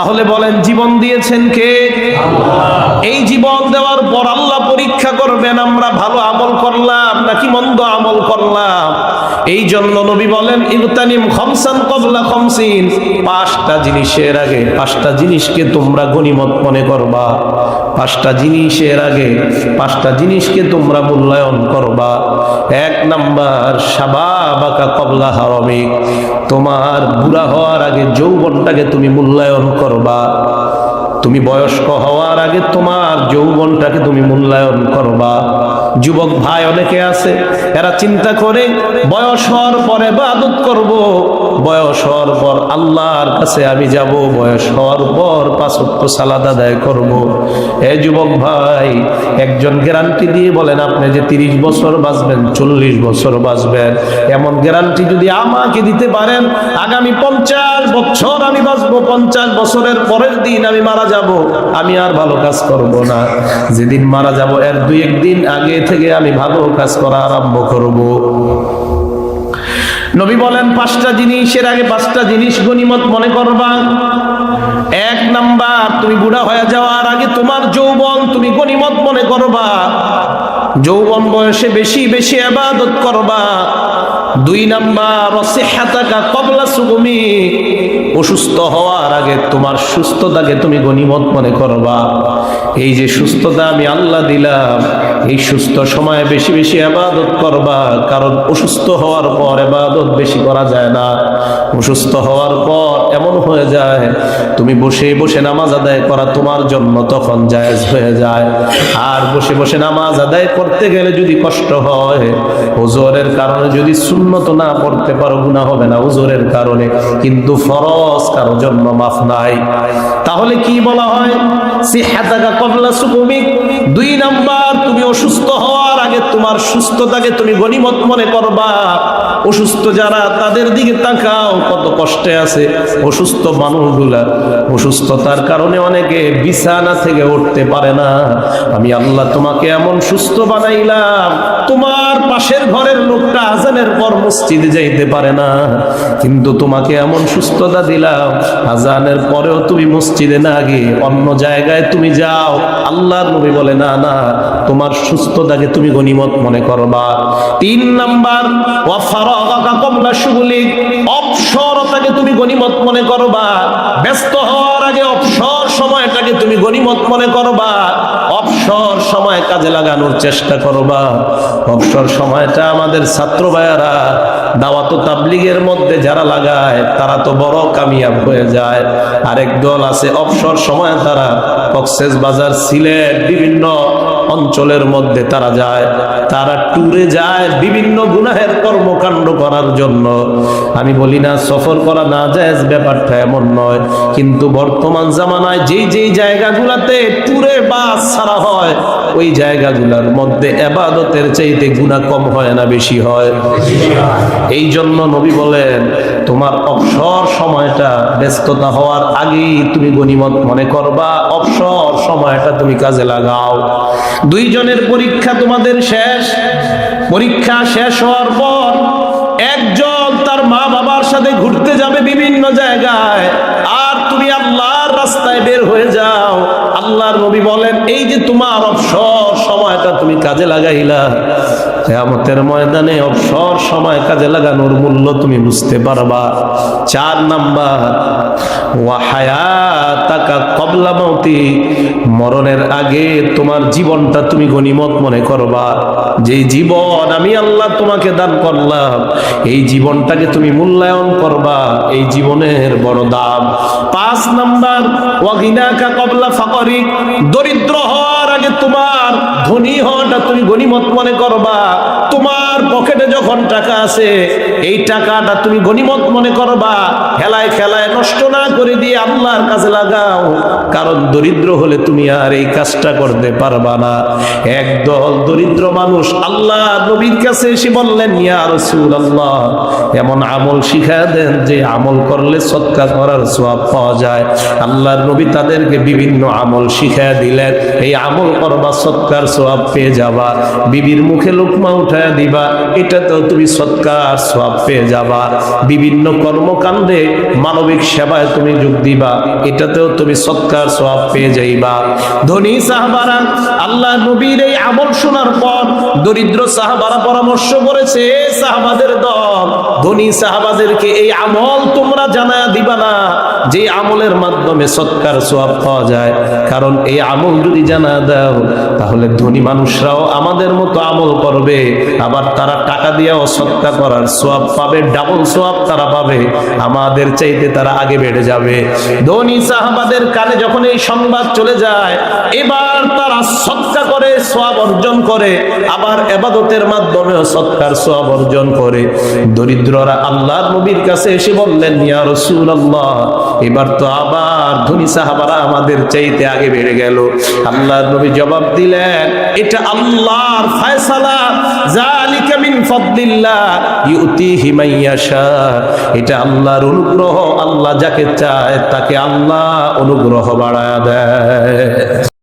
তাহলে বলেন, জীবন দিয়েছেন কে? এই জীবন দেওয়ার পর আল্লাহ পরীক্ষা করবেন, আমরা ভালো আমল করলাম নাকি মন্দ আমল করলাম? এই জন্য নবী বলেন, ইবতানিম খমসান কবলা খমসিন। পাঁচটা জিনিসের আগে, পাঁচটা জিনিসকে তোমরা গণিমত মনে করবা। পাঁচটা জিনিসের আগে পাঁচটা জিনিসকে তোমরা মূল্যায়ন করবা। এক নাম্বার সাবাবাকা কবলা হারমিক তোমার বুড়া হওয়ার আগে যৌবনটাকে তুমি মূল্যায়ন করবা। তুমি বয়স্ক হওয়ার আগে তোমার যৌবনটাকে তুমি মূল্যায়ন করবা। যুবক ভাই অনেকে আছে, এরা চিন্তা করে, বয়স হওয়ার পরে বাদত করব, বয়স হওয়ার পর আল্লাহর কাছে আমি যাব, বয়স হওয়ার পর পাঁচত্ব সালাদ আদায় করব। এ যুবক ভাই, একজন গ্যারান্টি দিয়ে বলেন, আপনি যে তিরিশ বছর বাঁচবেন, চল্লিশ বছর বাঁচবেন। এমন গ্যারান্টি যদি আমাকে দিতে পারেন, আগামী পঞ্চাশ বছর আমি বাঁচবো, পঞ্চাশ বছরের পরের দিন আমি মারা যাব, আমি আর ভালো কাজ করব না। যেদিন মারা যাব, এর দুই একদিন আগে থেকে আমি ভালো কাজ করা আরম্ভ করব। নবী বলেন, পাঁচটা জিনিসের আগে পাঁচটা জিনিস গণিমত মনে করবা। এক নাম্বার, তুমি বুড়া হয়ে যাওয়ার আগে তোমার যৌবন তুমি গণিমত মনে করবা। যৌবন বয়সে বেশি বেশি আবাদত করবা। দুই নাম্বার, অসিহাতাকা কবলা সুগমি। অসুস্থ হওয়ার আগে তোমার সুস্থতাকে তুমি গনিমত মনে করবা। এই যে সুস্থতা আমি আল্লাহ দিলাম, এই সুস্থ সময়ে বেশি বেশি আবাদত করবা। কারণ অসুস্থ হওয়ার পর আবাদত বেশি করা যায় না। অসুস্থ হওয়ার পর এমন হয়ে যায়, তুমি বসে বসে নামাজ আদায় করা তোমার জন্য তখন জায়েজ হয়ে যায়। আর বসে বসে নামাজ আদায় করতে গেলে যদি কষ্ট হয়, ওজোরের কারণে যদি সুন্নত না পড়তে পারো গুণা হবে না ওজোরের কারণে। কিন্তু ফরজ কারও জন্য মাফ নাই। তাহলে কি বলা হয়? দুই নাম্বার, তুমি অসুস্থ আগে তোমার সুস্থতাকে তুমি গনিমত মনে করবা। অসুস্থ যারা তাদের দিকে তাকাও, কত কষ্টে আছে। অসুস্থ মানুষগুলা, অসুস্থতার কারণে অনেকে বিছানা থেকে উঠতে পারে না। আমি আল্লাহ তোমাকে এমন সুস্থ বানাইলাম, তোমার পাশের ঘরের লোকটা আজানের পর মসজিদে যাইতে পারে না। কিন্তু তোমাকে এমন সুস্থতা দিলাম, আজানের পরেও তুমি মসজিদে না গিয়ে অন্য জায়গায় তুমি যাও। আল্লাহর নবী বলে, না না, তোমার সুস্থতাকে তুমি গনিমত মনে করবা। তিন নাম্বার অবসরতাকে তুমি গনিমত মনে করবা। ব্যস্ত হওয়ার আগে অবসর সময়টাকে তুমি গনিমত মনে করবা। অবসর সময় কাজে লাগানোর চেষ্টা করবা। অবসর সময়টা আমাদের ছাত্র ভাইয়ারা দাওয়াত তাবলিগের মধ্যে যারা লাগায়, তারা তো বড় কামিয়াব হয়ে যায়। আরেক দল আছে অবসর সময় তারা কক্সেস বাজার, সিলেট, বিভিন্ন অঞ্চলের মধ্যে তারা যায়। তারা ট্যুরে যায় বিভিন্ন গুনাহের কর্মকাণ্ড করার জন্য। আমি বলি না, সফর করা না যায় ব্যাপারটা এমন নয়। কিন্তু বর্তমান জামানায় যেই যেই জায়গাগুলাতে ট্যুরে বাস ছাড়া হয় ওই জায়গাগুলোর মধ্যে এবাদতের চাইতে গুণা কম হয় না বেশি হয়। এই জন্য নবী বলেন, তোমার অবসর সময়টা ব্যস্ততা হওয়ার আগেই তুমি গনিমত মনে করবা। অবসর সময়টা তুমি কাজে লাগাও। দুইজনের পরীক্ষা তোমাদের শেষ। পরীক্ষা শেষ হওয়ার পর একজন তার মা বাবার সাথে ঘুরতে যাবে বিভিন্ন জায়গায়। আর তুমি আল্লাহর রাস্তায় বের হয়ে যাও। আল্লাহর নবী বলেন, এই যে তোমার অবসর সময়টা তুমি কাজে লাগাইলা, কেয়ামতের ময়দানে অবসর সময় কাজে লাগানোর মূল্য তুমি বুঝতে পারবা। চার নাম্বার মরণের আগে তোমার জীবনটা তুমি মনে করবা। যে জীবন আমি আল্লাহ তোমাকে দান করলাম, এই জীবনটাকে তুমি মূল্যায়ন করবা, এই জীবনের বড় দাম। পাঁচ নাম্বার কবলা দরিদ্র হওয়ার আগে তোমার ধনী হওয়াটা তুমি গনিমত মনে করবা। তোমার পকেটে যখন টাকা আছে, এই টাকাটা তুমি গনিমত মনে করবা খেলায় খেলায় নষ্ট না করে দিয়ে আল্লাহর কাছে লাগাও। কারণ দরিদ্র হলে তুমি আর এই কাজটা করতে পারবা না। একদল দরিদ্র মানুষ আল্লাহ নবীর কাছে এসে বললেন, ইয়া রসুল আল্লাহ এমন আমল শিখা দেন যে আমল করলে সৎকার করার সব পাওয়া যায়। আল্লাহর নবী তাদেরকে বিভিন্ন আমল শিখা দিলেন। এই আমল করবা, সৎকার সোয়াব পেয়ে যাবা। বিবির মুখে লোকমা উঠায় দিবা। এটাতেও তুমি সৎকার সোয়াব পেয়ে যাবা। বিভিন্ন কর্মকাণ্ডে মানবিক সেবায় তুমি যোগ দিবা। এটাতেও তুমি সৎকার সোয়াব পেয়ে যাইবা। ধনী সাহাবারা, আল্লাহ নবীর এই আমল শোনার পর দরিদ্র সাহাবারা পরামর্শ করেছে সাহাবাদের দল, ধনী সাহাবাদেরকে এই আমল তোমরা জানা দিবা না। যে আমলের মাধ্যমে সৎকার সোয়াব পাওয়া যায়। কারণ এই আমল যদি জানা দাও, তাহলে ধনী মানুষরাও আমাদের মতো আমল করবে। আবার তারা টাকা দিয়েও সৎকার করার সোয়াব পাবে ডাবল সোয়াব তারা পাবে, আমাদের চাইতে তারা আগে বেড়ে যাবে। ধনী সাহাবাদের কানে যখন এই সংবাদ চলে যায়, এবার তারা সৎকা করে, সোয়াব অর্জন করে, আবার এবাদতের মাধ্যমেও সৎকার, সোয়াব অর্জন করে। দরিদ্ররা আল্লাহর নবীর কাছে এসে বললেন, ইয়া রাসূলুল্লাহ এবার তো আবার ধনী সাহাবারা আমাদের চাইতে আগে বেড়ে গেল। আল্লাহর নবী জবাব দিলেন, এটা আল্লাহর ফয়সালা ফাদলিল্লাহ ইউতিহি মাইয়াশা এটা আল্লাহর অনুগ্রহ আল্লাহ যাকে চায় তাকে আল্লাহ অনুগ্রহ বাড়া দেয়।